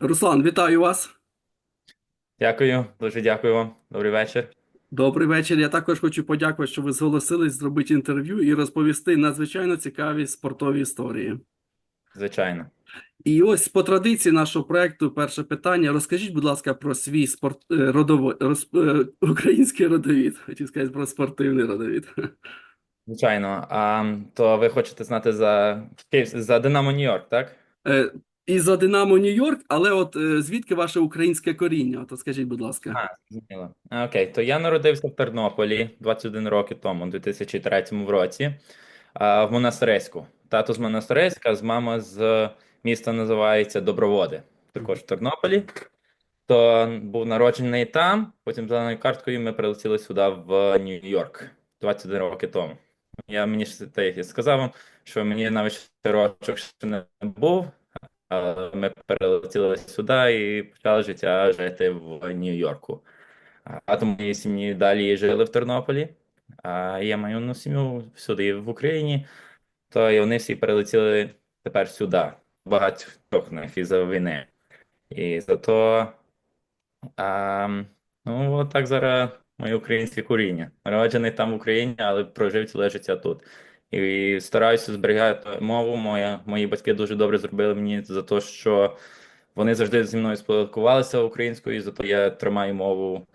Руслан, вітаю вас. Дякую, дуже дякую вам. Добрий вечір. Добрий вечір. Я також хочу подякувати, що ви зголосились зробити інтерв'ю і розповісти надзвичайно цікаві спортові історії. Звичайно. І ось по традиції нашого проекту, перше питання. Розкажіть, будь ласка, про свій спорт е, родово... роз... е, український родовід. Хотів сказати про спортивний родовід. Звичайно. А то ви хочете знати за за Динамо Нью-Йорк, так? Е, І за Динамо Нью-Йорк, але от е, звідки ваше українське коріння? От скажіть, будь ласка. А, зрозуміло. Окей, то я народився в Тернополі 21 роки тому, у 2003 році, в Монастириську. Тато з Монастириська, з мама з міста називається Доброводи, також в Тернополі. То був народжений там, потім зеленою карткою ми прилетіли сюди в Нью-Йорк 21 роки тому. Я мені ж те, сказав вам, що мені навіть ще рочок ще не був, ми перелетіли сюди і почали життя жити в Нью-Йорку. А тому моєї сім'ї далі жили в Тернополі, а я маю ну, сім'ю всюди в Україні, то і вони всі перелетіли тепер сюди, багатьох із-за війни. І зато а, ну, от так зараз моє українське коріння. Народжений там в Україні, але прожив ціле життя тут. І стараюся зберігати мову. Моя, мої батьки дуже добре зробили мені за те, що вони завжди зі мною спілкувалися українською, і зато я тримаю мову.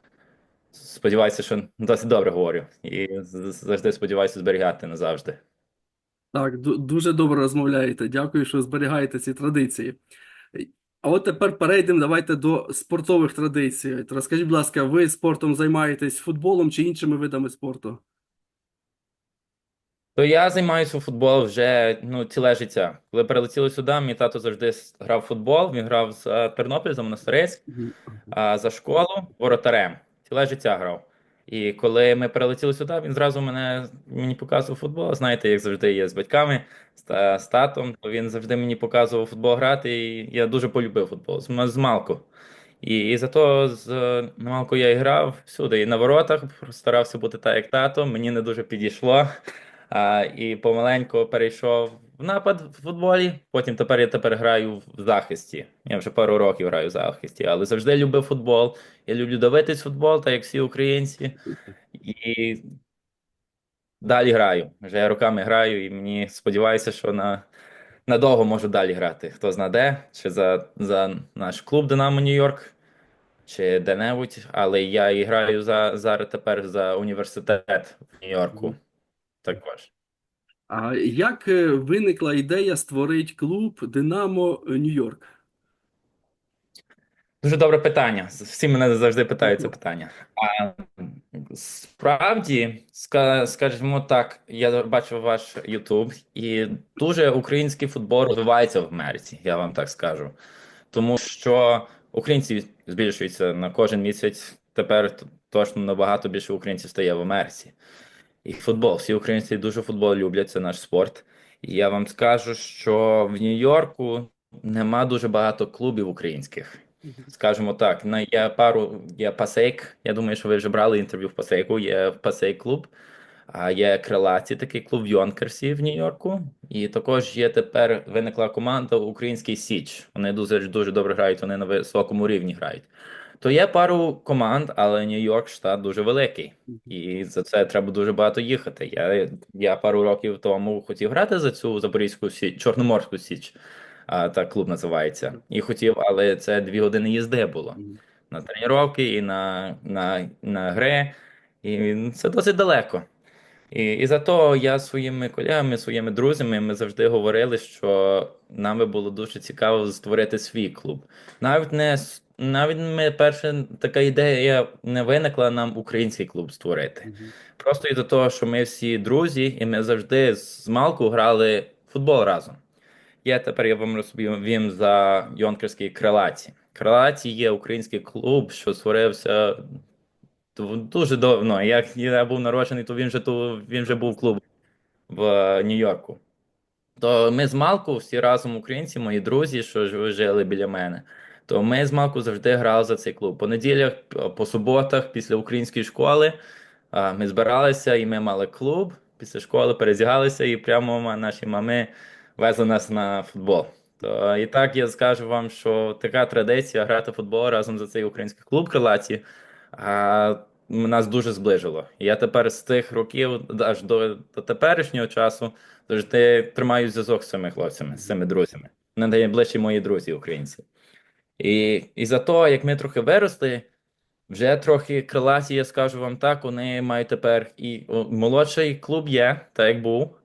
Сподіваюся, що досить добре говорю. І завжди сподіваюся зберігати назавжди. Так, дуже добре розмовляєте. Дякую, що зберігаєте ці традиції. А от тепер перейдемо давайте до спортових традицій. Розкажіть, будь ласка, ви спортом займаєтесь футболом чи іншими видами спорту? То я займаюся футболом вже ну, ціле життя. Коли перелетіли сюди, мій тато завжди грав футбол. Він грав за Тернопіль, за Монастириськ, а за школу воротарем. Ціле життя грав. І коли ми перелетіли сюди, він зразу мене мені показував футбол. Знаєте, як завжди є з батьками, з, та- з татом, то він завжди мені показував футбол грати, і я дуже полюбив футбол з, з малку. І, і зато з малку я і грав всюди. І на воротах старався бути так, як тато. Мені не дуже підійшло. А, і помаленьку перейшов в напад в футболі. Потім тепер я тепер граю в захисті. Я вже пару років граю в захисті, але завжди любив футбол. Я люблю дивитись футбол, так як всі українці. І далі граю. Вже я роками граю, і мені сподіваюся, що на надовго можу далі грати. Хто зна де, чи за, за наш клуб Динамо Нью-Йорк, чи де-небудь. Але я і граю за, зараз тепер за університет в Нью-Йорку. Також. А як е, виникла ідея створити клуб Динамо Нью-Йорк? Дуже добре питання. Всі мене завжди питають це питання. А справді, скажімо так, я бачив ваш Ютуб, і дуже український футбол розвивається в Америці, я вам так скажу. Тому що українці збільшуються на кожен місяць. Тепер точно набагато більше українців стає в Америці. І футбол. Всі українці дуже футбол люблять, це наш спорт. І я вам скажу, що в Нью-Йорку нема дуже багато клубів українських. Скажімо так, на є пару є Пасейк. Я думаю, що ви вже брали інтерв'ю в Пасейку. Є Пасейк клуб, а є Крилаті, такий клуб в Йонкерсі в Нью-Йорку. І також є тепер виникла команда Український Січ. Вони дуже дуже добре грають, вони на високому рівні грають. То є пару команд, але Нью-Йорк штат дуже великий, і за це треба дуже багато їхати. Я, я пару років тому хотів грати за цю Запорізьку Січ, Чорноморську Січ, а, так клуб називається. І хотів, але це дві години їзди було на тренування і на, на, на гри. І це досить далеко. І, і зато я своїми колегами, своїми друзями, ми завжди говорили, що нам би було дуже цікаво створити свій клуб. Навіть не навіть ми перша така ідея не виникла нам український клуб створити. Просто із-за того, що ми всі друзі, і ми завжди з малку грали в футбол разом. Я тепер я вам розповім за Йонкерський Крилаті. Крилаті є український клуб, що створився дуже давно. Як я був народжений, то він вже ту він вже був клуб в Нью-Йорку. То ми з Малку, всі разом українці, мої друзі, що жили біля мене. То ми з Малку завжди грали за цей клуб. По неділях, по суботах, після української школи, ми збиралися і ми мали клуб після школи, перезягалися, і прямо наші мами везли нас на футбол. То і так я скажу вам, що така традиція грати в футбол разом за цей український клуб крилаті а, нас дуже зближило. Я тепер з тих років аж до, до теперішнього часу завжди тримаю зв'язок з цими хлопцями, з цими друзями. Найближчі мої друзі, українці. І, і за то, як ми трохи виросли, вже трохи крилаті, я скажу вам так, вони мають тепер і молодший клуб є, так як був,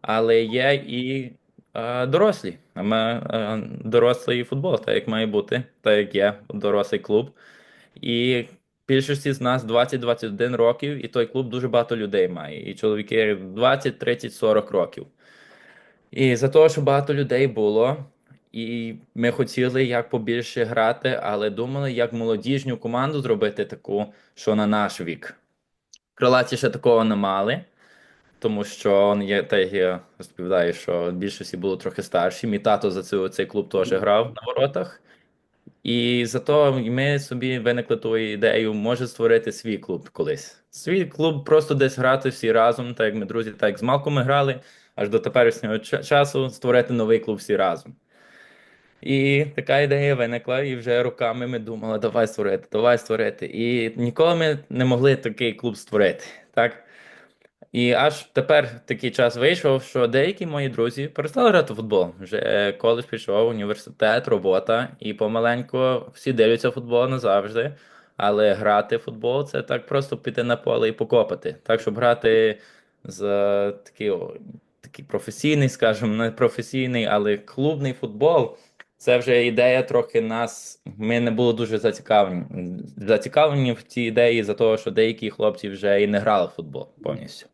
але є і е, дорослі. А ми, е, дорослий футбол, так як має бути, так як є дорослий клуб. І більшості з нас 20-21 років, і той клуб дуже багато людей має. І чоловіки 20, 30, 40 років. І за того, що багато людей було, і ми хотіли як побільше грати, але думали, як молодіжню команду зробити таку, що на наш вік. Крилаті ще такого не мали, тому що я те я розповідаю, що більшості було трохи старші. Мій тато за цей, цей клуб теж грав на воротах. І зато ми собі виникли тою ідею, може створити свій клуб колись. Свій клуб просто десь грати всі разом, так як ми друзі, так як з Малком ми грали, аж до теперішнього часу створити новий клуб всі разом. І така ідея виникла, і вже роками ми думали, давай створити, давай створити. І ніколи ми не могли такий клуб створити. Так? І аж тепер такий час вийшов, що деякі мої друзі перестали грати в футбол. Вже коледж пішов, університет, робота, і помаленьку всі дивляться футбол назавжди. Але грати в футбол це так просто піти на поле і покопати. Так, щоб грати з е, такий, такий професійний, скажімо, не професійний, але клубний футбол. Це вже ідея трохи нас. Ми не були дуже зацікавлені. Зацікавлені в цій ідеї за того, що деякі хлопці вже і не грали в футбол повністю.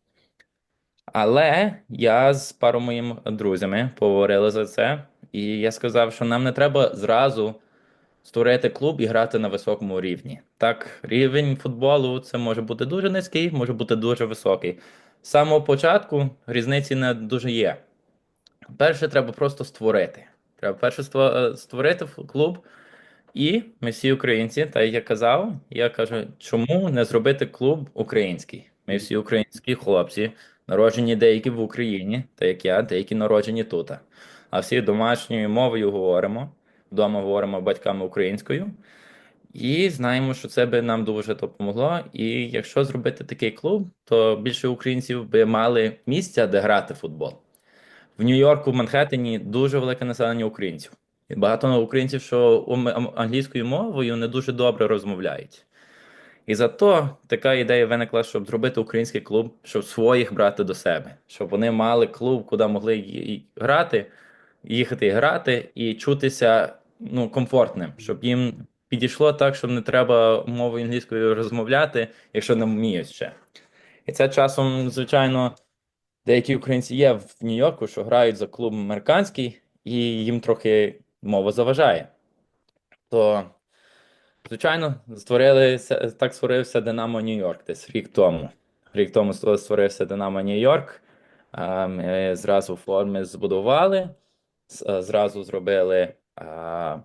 Але я з пару моїми друзями поговорили за це, і я сказав, що нам не треба зразу створити клуб і грати на високому рівні. Так, рівень футболу це може бути дуже низький, може бути дуже високий. З самого початку різниці не дуже є. Перше, треба просто створити. Треба перше е, створити клуб, і ми всі українці, та як я казав, я кажу, чому не зробити клуб український? Ми всі українські хлопці, народжені деякі в Україні, та як я, деякі народжені тут. А всі домашньою мовою говоримо, вдома говоримо батьками українською. І знаємо, що це би нам дуже допомогло. І якщо зробити такий клуб, то більше українців би мали місця, де грати в футбол. В Нью-Йорку, в Манхеттені дуже велике населення українців. І багато українців, що англійською мовою не дуже добре розмовляють. І зато така ідея виникла, щоб зробити український клуб, щоб своїх брати до себе, щоб вони мали клуб, куди могли грати, їхати і грати, і чутися ну, комфортним, щоб їм підійшло так, щоб не треба мовою англійською розмовляти, якщо не вміють ще. І це часом, звичайно, деякі українці є в Нью-Йорку, що грають за клуб американський, і їм трохи мова заважає. То, звичайно, створилися, так створився Динамо Нью-Йорк десь рік тому. Рік тому створився Динамо Нью-Йорк. Ми зразу форми збудували, зразу зробили а,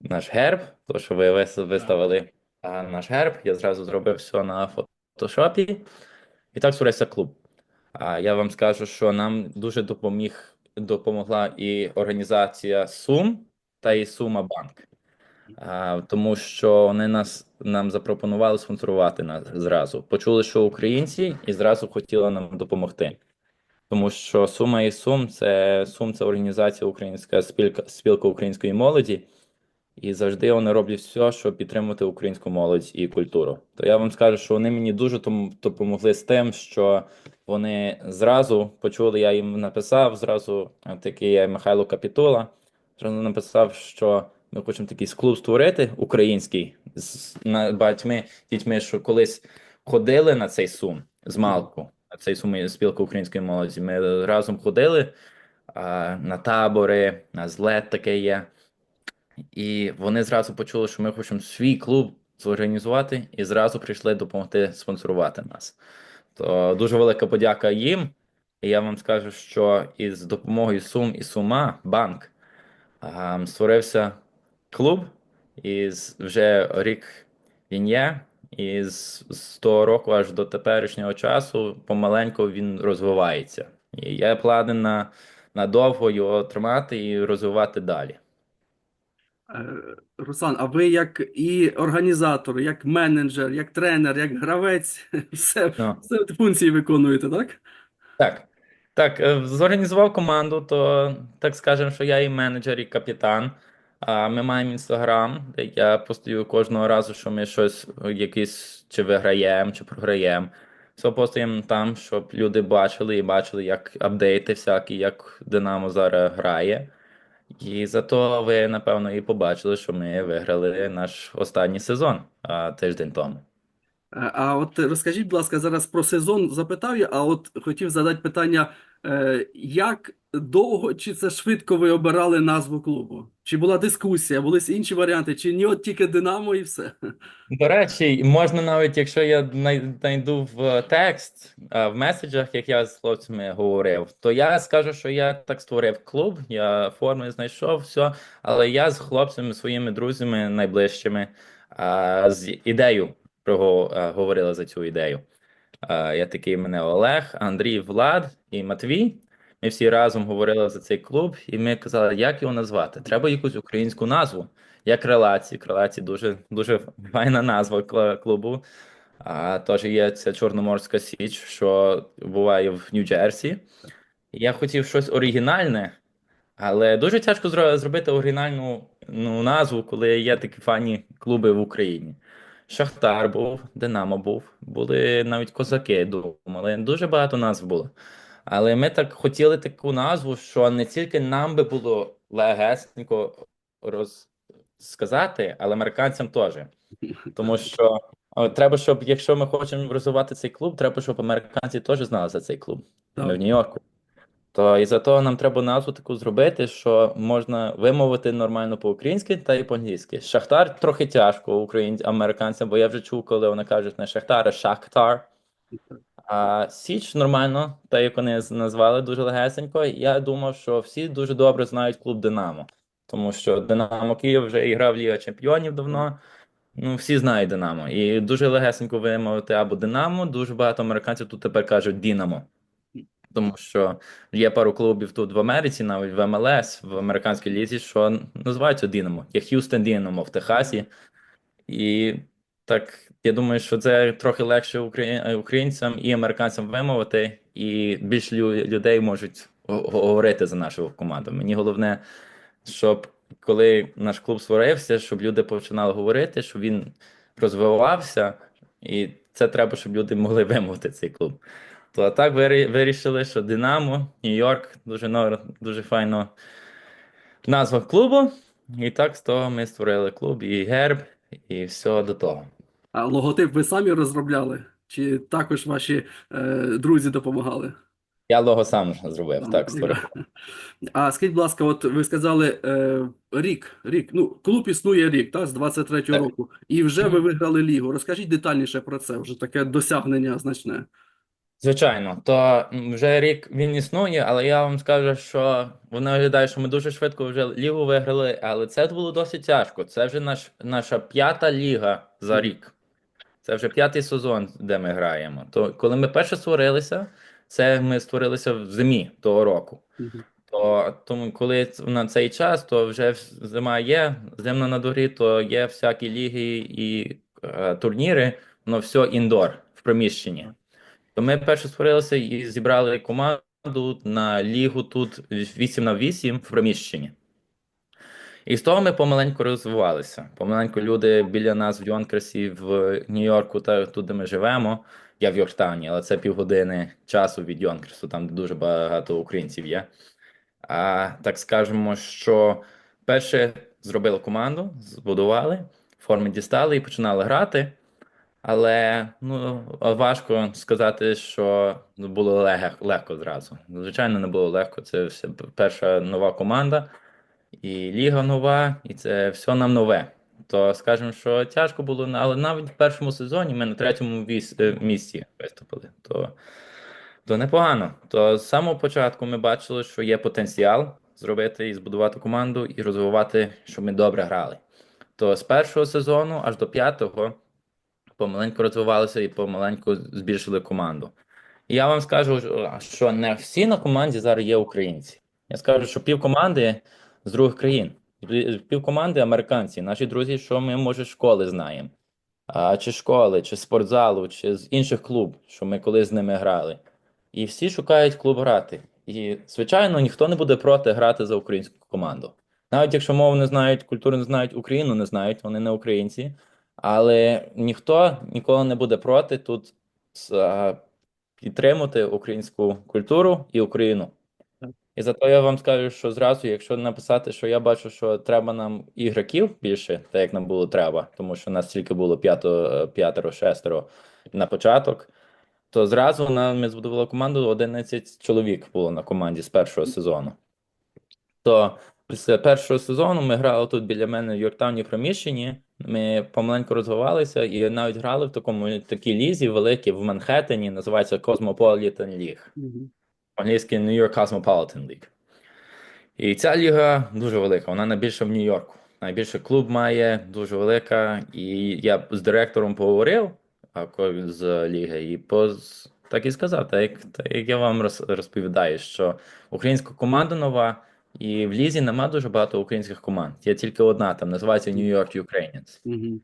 наш герб, то що ви виставили а, наш герб. Я зразу зробив все на фотошопі. І так створився клуб. А я вам скажу, що нам дуже допоміг, допомогла і організація Сум та і Сума Банк. Тому що вони нас нам запропонували спонсорувати нас зразу. Почули, що українці, і зразу хотіли нам допомогти. Тому що Сума і Сум це Сум це організація українська спілка, спілка української молоді, і завжди вони роблять все, щоб підтримувати українську молодь і культуру. То я вам скажу, що вони мені дуже допомогли з тим, що вони зразу почули, я їм написав зразу, такий Михайло Капітула, зразу написав, що ми хочемо такий клуб створити український з на багатьми дітьми, що колись ходили на цей сум з Малку, на цей сум спілка української молоді. Ми разом ходили а, на табори, на злет таке є. І вони зразу почули, що ми хочемо свій клуб зорганізувати, і зразу прийшли допомогти спонсорувати нас. То дуже велика подяка їм. І я вам скажу, що із допомогою Сум і Сума банк а, створився клуб, і вже рік він є. І з, з того року аж до теперішнього часу помаленьку він розвивається. І є плани на, на довго його тримати і розвивати далі. Е, Руслан, а ви як і організатор, як менеджер, як тренер, як гравець, все, все функції виконуєте, так? Так, так, е, зорганізував команду, то так скажемо, що я і менеджер, і капітан. А ми маємо інстаграм, де я постою кожного разу, що ми щось якісь чи виграємо, чи програємо. Все постуємо там, щоб люди бачили і бачили, як апдейти всякі, як Динамо зараз грає. І зато ви, напевно, і побачили, що ми виграли наш останній сезон а, тиждень тому. А от розкажіть, будь ласка, зараз про сезон запитав я, а от хотів задати питання, е, як довго чи це швидко ви обирали назву клубу? Чи була дискусія, були інші варіанти, чи ні, от тільки Динамо і все? До речі, можна навіть, якщо я знайду в текст, в меседжах, як я з хлопцями говорив, то я скажу, що я так створив клуб, я форми знайшов, все, але я з хлопцями, своїми друзями найближчими, з ідею а, говорили за цю ідею. Я такий мене Олег, Андрій, Влад і Матвій. Ми всі разом говорили за цей клуб, і ми казали, як його назвати? Треба якусь українську назву. Як релації. Релації дуже дуже файна назва клубу. А теж є ця Чорноморська Січ, що буває в Нью-Джерсі. Я хотів щось оригінальне, але дуже тяжко зробити оригінальну ну, назву, коли є такі файні клуби в Україні. Шахтар був, Динамо був, були навіть козаки, думали. Дуже багато назв було. Але ми так хотіли таку назву, що не тільки нам би було легесенько роз сказати, але американцям теж. Тому що треба, щоб якщо ми хочемо розвивати цей клуб, треба, щоб американці теж знали за цей клуб. Ми в Так. Нью-Йорку. То і за того нам треба назву таку зробити, що можна вимовити нормально по-українськи та і по-англійськи. Шахтар трохи тяжко україн... американцям, бо я вже чув, коли вони кажуть не Шахтар, а Шахтар. А Січ нормально, так як вони назвали дуже легесенько. Я думав, що всі дуже добре знають клуб Динамо, тому що Динамо Київ вже і грав Ліга Чемпіонів давно. Ну, всі знають Динамо. І дуже легесенько вимовити або Динамо. Дуже багато американців тут тепер кажуть Дінамо. Тому що є пару клубів тут в Америці, навіть в МЛС, в американській лізі, що називаються Динамо. Є Х'юстон Динамо в Техасі. І так, я думаю, що це трохи легше українцям і американцям вимовити, і більше людей можуть говорити за нашу команду. Мені головне, щоб коли наш клуб створився, щоб люди починали говорити, щоб він розвивався, і це треба, щоб люди могли вимовити цей клуб. То так вирішили, що Динамо, Нью-Йорк, дуже, дуже файно назва клубу. І так з того ми створили клуб і герб, і все до того. А логотип ви самі розробляли? Чи також ваші е, друзі допомагали? Я лого сам зробив, так, створив. А скажіть, будь ласка, от ви сказали е, рік, рік. Ну, клуб існує рік, так, з 23-го року. І вже ви виграли лігу. Розкажіть детальніше про це, вже таке досягнення значне. Звичайно, то вже рік він існує, але я вам скажу, що воно виглядає, що ми дуже швидко вже лігу виграли, але це було досить тяжко. Це вже наш, наша п'ята ліга за рік. Це вже п'ятий сезон, де ми граємо. То коли ми перше створилися, це ми створилися в зимі того року. То тому, коли на цей час, то вже зима є, зимна на дворі, то є всякі ліги і е, турніри, воно все індор в приміщенні. То ми перше створилися і зібрали команду на лігу тут 8 на 8 в приміщенні. І з того ми помаленьку розвивалися. Помаленьку люди біля нас в Йонкерсі, в Нью-Йорку, та тут, де ми живемо. Я в Йорктауні, але це півгодини часу від Йонкерсу, там де дуже багато українців є. А так скажемо, що перше зробили команду, збудували, форми дістали і починали грати. Але ну, важко сказати, що було лег- легко зразу. Звичайно, не було легко. Це все перша нова команда, і ліга нова, і це все нам нове. То скажемо, що тяжко було, але навіть в першому сезоні ми на третьому е, місці виступили. То, то непогано. То з самого початку ми бачили, що є потенціал зробити і збудувати команду, і розвивати, щоб ми добре грали. То з першого сезону аж до п'ятого помаленьку розвивалися і помаленьку збільшили команду. І я вам скажу, що не всі на команді зараз є українці. Я скажу, що пів команди з других країн, пів команди американці, наші друзі, що ми, може, школи знаємо, а, чи школи, чи спортзалу, чи з інших клуб, що ми колись з ними грали. І всі шукають клуб грати. І, звичайно, ніхто не буде проти грати за українську команду. Навіть якщо мову не знають, культуру не знають, Україну не знають, вони не українці. Але ніхто ніколи не буде проти тут підтримати українську культуру і Україну. І зато я вам скажу, що зразу, якщо написати, що я бачу, що треба нам ігроків більше, так як нам було треба, тому що нас тільки було п'ято, п'ятеро, шестеро на початок, то зразу нам ми збудували команду 11 чоловік було на команді з першого сезону. То після першого сезону ми грали тут біля мене в Йорктауні приміщенні. Ми помаленьку розвивалися і навіть грали в такому такій лізі великій в Манхеттені, називається Cosmopolitan League. Мгм. Англійський New York Cosmopolitan League. І ця ліга дуже велика, вона найбільша в Нью-Йорку. Найбільше клуб має, дуже велика. І я з директором поговорив з ліги, і поз... так і сказав, так як, так як я вам розповідаю, що українська команда нова, і в лізі нема дуже багато українських команд. Є тільки одна, там називається New York Ukrainians. Мгм.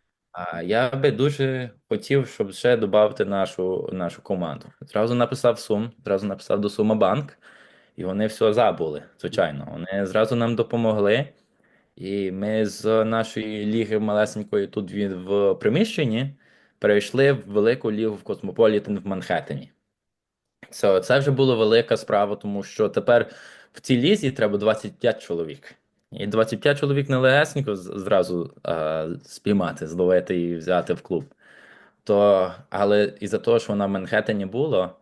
Я би дуже хотів, щоб ще додати нашу, нашу команду. Зразу написав Сум, зразу написав до Сума Банк, і вони все забули, звичайно. Вони зразу нам допомогли. І ми з нашої ліги малесенької тут в приміщенні перейшли в велику лігу в Космополітен в Манхеттені. Це, це вже була велика справа, тому що тепер в цій лізі треба 25 чоловік. І 25 чоловік не легесенько зразу а, спіймати, зловити і взяти в клуб. То, але із-за того, що вона в Манхеттені була,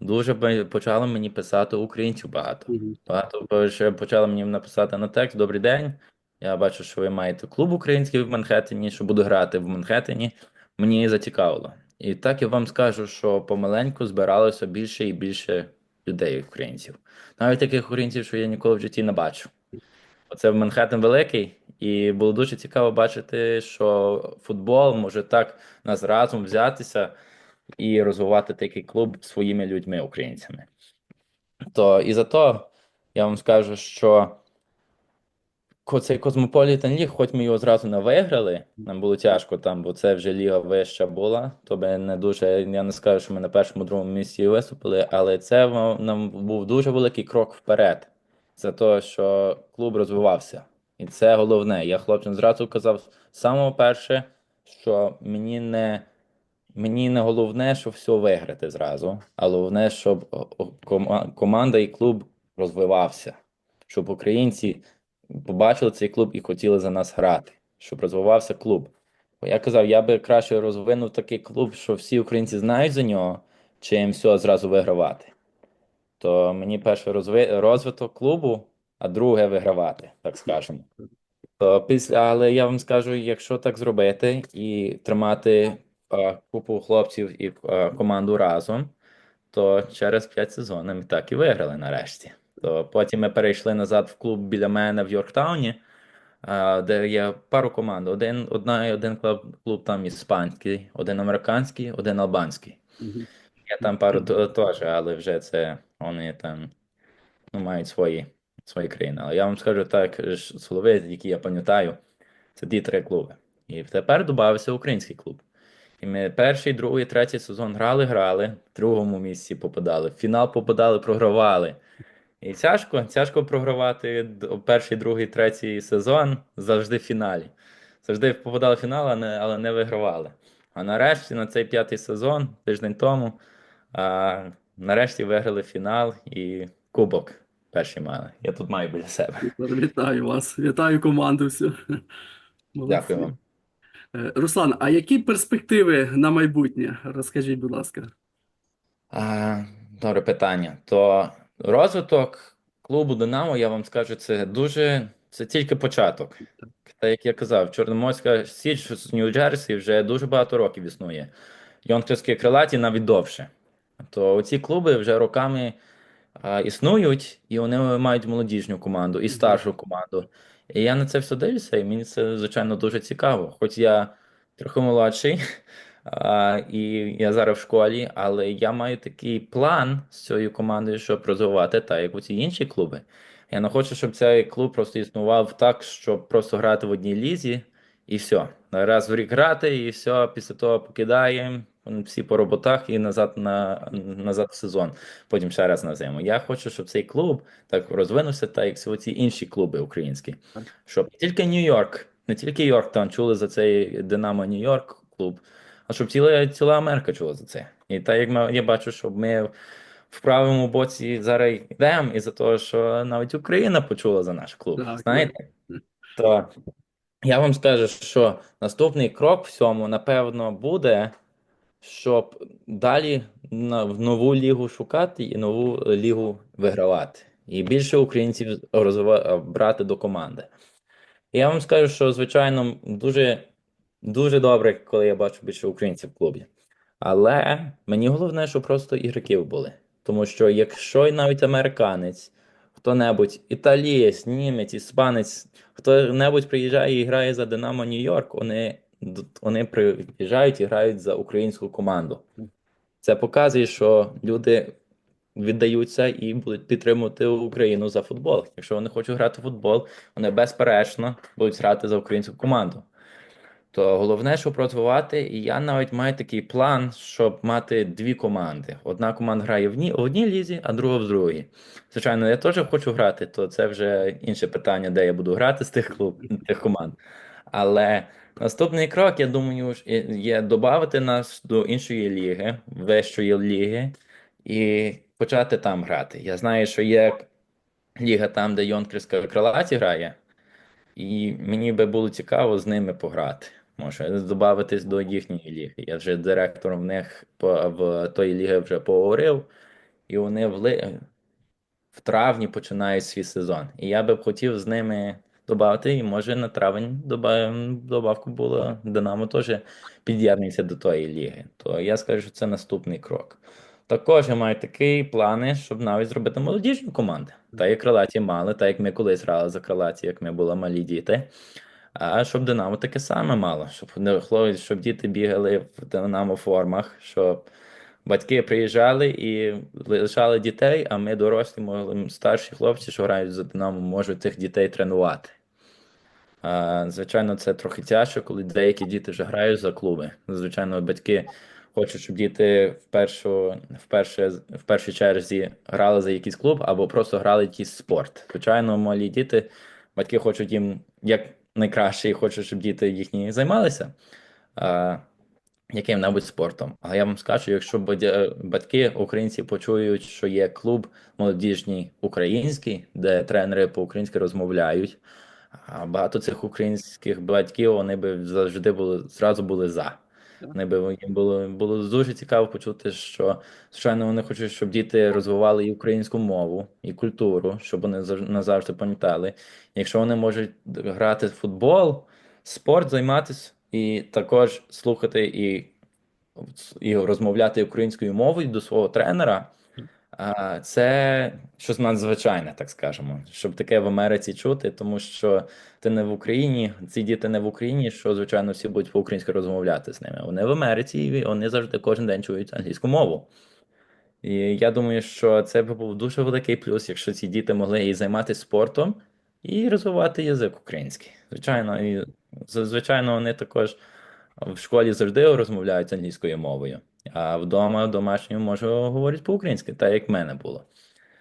дуже почало мені писати українців багато. Багато бо- почали мені написати на текст Добрий день. Я бачу, що ви маєте клуб український в Манхеттені, що буду грати в Манхеттені. Мені зацікавило. І так я вам скажу, що помаленьку збиралося більше і більше людей, українців. Навіть таких українців, що я ніколи в житті не бачив. Оце в Манхеттен великий, і було дуже цікаво бачити, що футбол може так нас разом взятися і розвивати такий клуб своїми людьми, українцями. То і за то я вам скажу, що цей Cosmopolitan League, хоч ми його зразу не виграли, нам було тяжко там, бо це вже ліга вища була. То би не дуже, я не скажу, що ми на першому другому місці виступили, але це нам був дуже великий крок вперед. За те, що клуб розвивався. І це головне. Я хлопцям зразу казав самого перше, що мені не. Мені не головне, щоб все виграти зразу, а головне, щоб команда і клуб розвивався, щоб українці побачили цей клуб і хотіли за нас грати, щоб розвивався клуб. Бо я казав, я би краще розвинув такий клуб, що всі українці знають за нього, чим все зразу вигравати. То мені перше розви... розвиток клубу, а друге вигравати, так скажемо. То після, але я вам скажу, якщо так зробити і тримати е, купу хлопців і е, команду разом, то через 5 сезонів ми так і виграли нарешті. То потім ми перейшли назад в клуб біля мене в Йорктауні, е, де є пару команд. Один, одна, один клуб, клуб там іспанський, один американський, один албанський. Мгм. Є там пару теж, але вже це вони там ну, мають свої, свої країни. Але я вам скажу так, ж, Соловей, які я пам'ятаю, це ті три клуби. І тепер додався український клуб. І ми перший, другий, третій сезон грали, грали, в другому місці попадали, в фінал попадали, програвали. І тяжко, тяжко програвати перший, другий, третій сезон завжди в фіналі. Завжди попадали в фінал, а не- але не вигравали. А нарешті на цей п'ятий сезон, тиждень тому, а, нарешті виграли фінал і кубок перший мали. Я тут маю біля себе. Вітаю вас, вітаю команду всю. Молодці. Дякую вам. Е, Руслан, а які перспективи на майбутнє? Розкажіть, будь ласка. А, добре питання. То розвиток клубу Динамо, я вам скажу, це дуже це тільки початок. Та як я казав, Чорноморська Січ з Нью-Джерсі вже дуже багато років існує. Йонкерські крилаті навіть довше. То ці клуби вже роками а, існують, і вони мають молодіжню команду і старшу команду. І я на це все дивлюся, і мені це, звичайно, дуже цікаво. Хоч я трохи молодший, А, і я зараз в школі, але я маю такий план з цією командою, щоб розвивати так, як у ці інші клуби. Я не хочу, щоб цей клуб просто існував так, щоб просто грати в одній лізі, і все. Раз в рік грати, і все, після того покидаємо всі по роботах і назад на назад в сезон. Потім ще раз на зиму. Я хочу, щоб цей клуб так розвинувся, так як всі ці інші клуби українські. Щоб тільки Нью-Йорк, не тільки Йорк там чули за цей Динамо Нью-Йорк клуб, а щоб ціла, ціла Америка чула за це. І так як ми, я бачу, щоб ми в правому боці зараз йдемо, і за того, що навіть Україна почула за наш клуб. Так, знаєте? То я вам скажу, що наступний крок в цьому, напевно, буде, щоб далі в нову лігу шукати і нову лігу вигравати. І більше українців брати до команди. Я вам скажу, що, звичайно, дуже, дуже добре, коли я бачу більше українців в клубі. Але мені головне, щоб просто ігроків були. Тому що якщо навіть американець, хто-небудь, італієць, німець, іспанець, хто-небудь приїжджає і грає за Динамо Нью-Йорк, вони, вони приїжджають і грають за українську команду. Це показує, що люди віддаються і будуть підтримувати Україну за футбол. Якщо вони хочуть грати в футбол, вони безперечно будуть грати за українську команду. То головне, щоб розвивати, і я навіть маю такий план, щоб мати дві команди. Одна команда грає в одній, в одній лізі, а друга в другій. Звичайно, я теж хочу грати, то це вже інше питання, де я буду грати з тих клуб, тих команд. Але наступний крок, я думаю, є додати нас до іншої ліги, вищої ліги, і почати там грати. Я знаю, що є ліга там, де Йонкерська крилаті грає, і мені би було цікаво з ними пограти. Може, додатись до їхньої ліги. Я вже директором в них по, в тої ліги вже поговорив, і вони в, в травні починають свій сезон. І я би хотів з ними додати, і може на травень доба- добавку було Динамо теж під'єднується до тої ліги. То я скажу, що це наступний крок. Також я маю такі плани, щоб навіть зробити молодіжні команди. Та як крилаті мали, так як ми колись грали за крилаті, як ми були малі діти. А щоб Динамо таке саме мало, щоб не хлопці, щоб діти бігали в Динамо формах, щоб батьки приїжджали і лишали дітей, а ми дорослі, могли старші хлопці, що грають за Динамо, можуть цих дітей тренувати. Звичайно, це трохи тяжко, коли деякі діти вже грають за клуби. Звичайно, батьки хочуть, щоб діти в першу, в перше, в першій черзі грали за якийсь клуб або просто грали якийсь спорт. Звичайно, малі діти, батьки хочуть їм як найкраще і хочуть, щоб діти їхні займалися яким-небудь спортом. Але я вам скажу, якщо батьки українці почують, що є клуб молодіжній український, де тренери по-українськи розмовляють. А багато цих українських батьків вони би завжди були зразу були за. Вони би їм було було дуже цікаво почути, що звичайно вони хочуть, щоб діти розвивали і українську мову, і культуру, щоб вони зав- назавжди пам'ятали. Якщо вони можуть грати в футбол, спорт займатися і також слухати і, і розмовляти українською мовою до свого тренера. Це щось надзвичайне, так скажемо, щоб таке в Америці чути, тому що ти не в Україні, ці діти не в Україні, що звичайно всі будуть по-українськи розмовляти з ними. Вони в Америці, і вони завжди кожен день чують англійську мову. І я думаю, що це би був дуже великий плюс, якщо ці діти могли і займатися спортом, і розвивати язик український. Звичайно, і звичайно, вони також в школі завжди розмовляють англійською мовою, а вдома домашньою може говорять по-українськи, так як в мене було.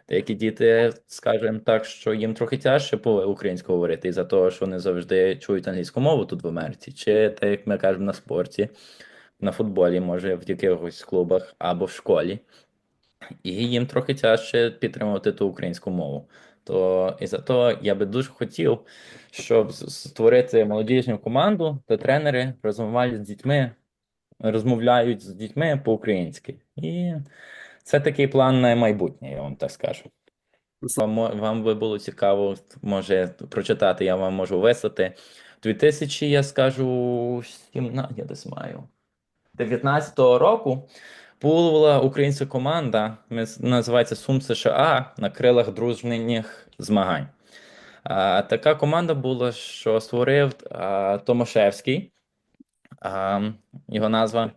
Деякі діти, скажімо так, що їм трохи тяжче по українську говорити, із-за того, що вони завжди чують англійську мову тут в Америці, чи так як ми кажемо на спорті, на футболі, може в якихось клубах або в школі, і їм трохи тяжче підтримувати ту українську мову. То із-за того я би дуже хотів, щоб створити молодіжну команду, де тренери розмовляють з дітьми, розмовляють з дітьми по-українськи. І це такий план на майбутнє, я вам так скажу. Вам, вам би було цікаво, може прочитати, я вам можу вислати. 2000, я скажу, 17, я десь маю. 19-го року була українська команда, називається Сум США на крилах дружніх змагань. А, така команда була, що створив а, Томашевський. а, його назва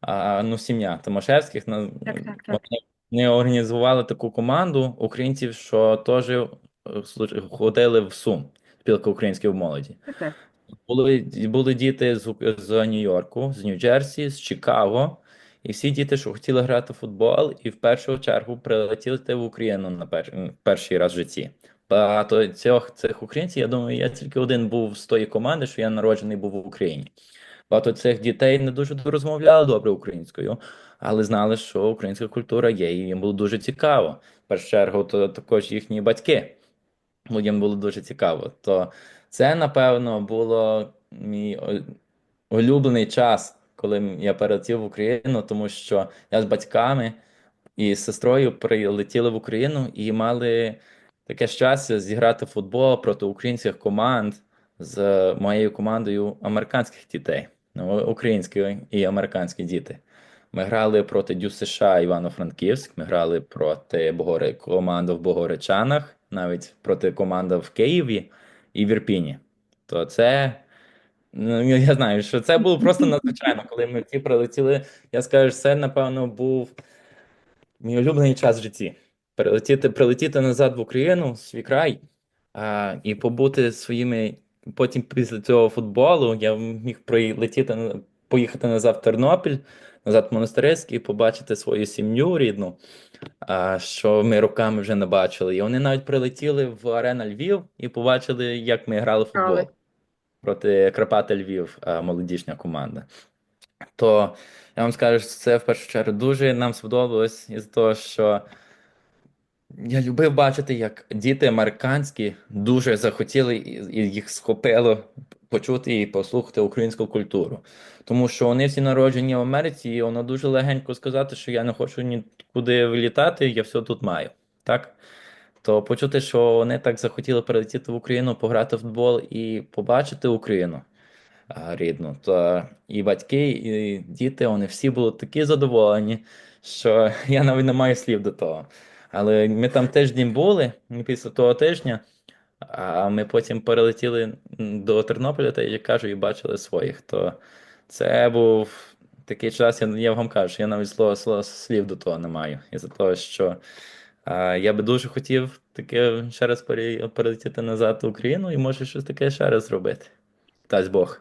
а, ну, сім'я Тимошевських. на- Так, так, так. Вони, вони організували таку команду українців, що теж е, ходили в Сум, спілка української молоді. Так, так. Були, були діти з, з Нью-Йорку, з Нью-Джерсі, з Чикаго. І всі діти, що хотіли грати в футбол, і в першу чергу прилетіли в Україну на пер, перший раз в житті. Багато цих, цих українців, я думаю, я тільки один був з тої команди, що я народжений був в Україні. Багато цих дітей не дуже розмовляли добре українською, але знали, що українська культура є, і їм було дуже цікаво. В першу чергу, то також їхні батьки. Їм було дуже цікаво. То це, напевно, було мій улюблений час, коли я перелетів в Україну, тому що я з батьками і з сестрою прилетіли в Україну і мали таке щастя зіграти в футбол проти українських команд з моєю командою американських дітей, ну, українські і американські діти. Ми грали проти Дю США Івано-Франківськ, ми грали проти Богори... команди в Богоречанах, навіть проти команди в Києві і в Ірпіні. То це. Ну, я знаю, що це було просто надзвичайно, коли ми ті прилетіли. Я скажу, це, напевно, був мій улюблений час в житті. Прилетіти, прилетіти назад в Україну, в свій край, а, і побути своїми. Потім після цього футболу я міг прилетіти, поїхати назад в Тернопіль, назад в Монастирський, побачити свою сім'ю рідну, а, що ми роками вже не бачили. І вони навіть прилетіли в арена Львів і побачили, як ми грали в футбол. Проти Карпати Львів, а, молодіжня команда. То я вам скажу, що це в першу чергу дуже нам сподобалось із того, що я любив бачити, як діти американські дуже захотіли і їх схопило почути і послухати українську культуру. Тому що вони всі народжені в Америці, і воно дуже легенько сказати, що я не хочу нікуди вилітати, я все тут маю. Так? То почути, що вони так захотіли перелетіти в Україну, пограти в футбол і побачити Україну рідну, то і батьки, і діти, вони всі були такі задоволені, що я навіть не маю слів до того. Але ми там тиждень були, після того тижня, а ми потім перелетіли до Тернополя, та я кажу, і бачили своїх. То це був такий час, я, вам кажу, що я навіть слова, слів до того не маю. Із-за того, що я би дуже хотів таке ще раз пере- перелетіти назад в Україну і може щось таке ще раз зробити. Дасть Бог.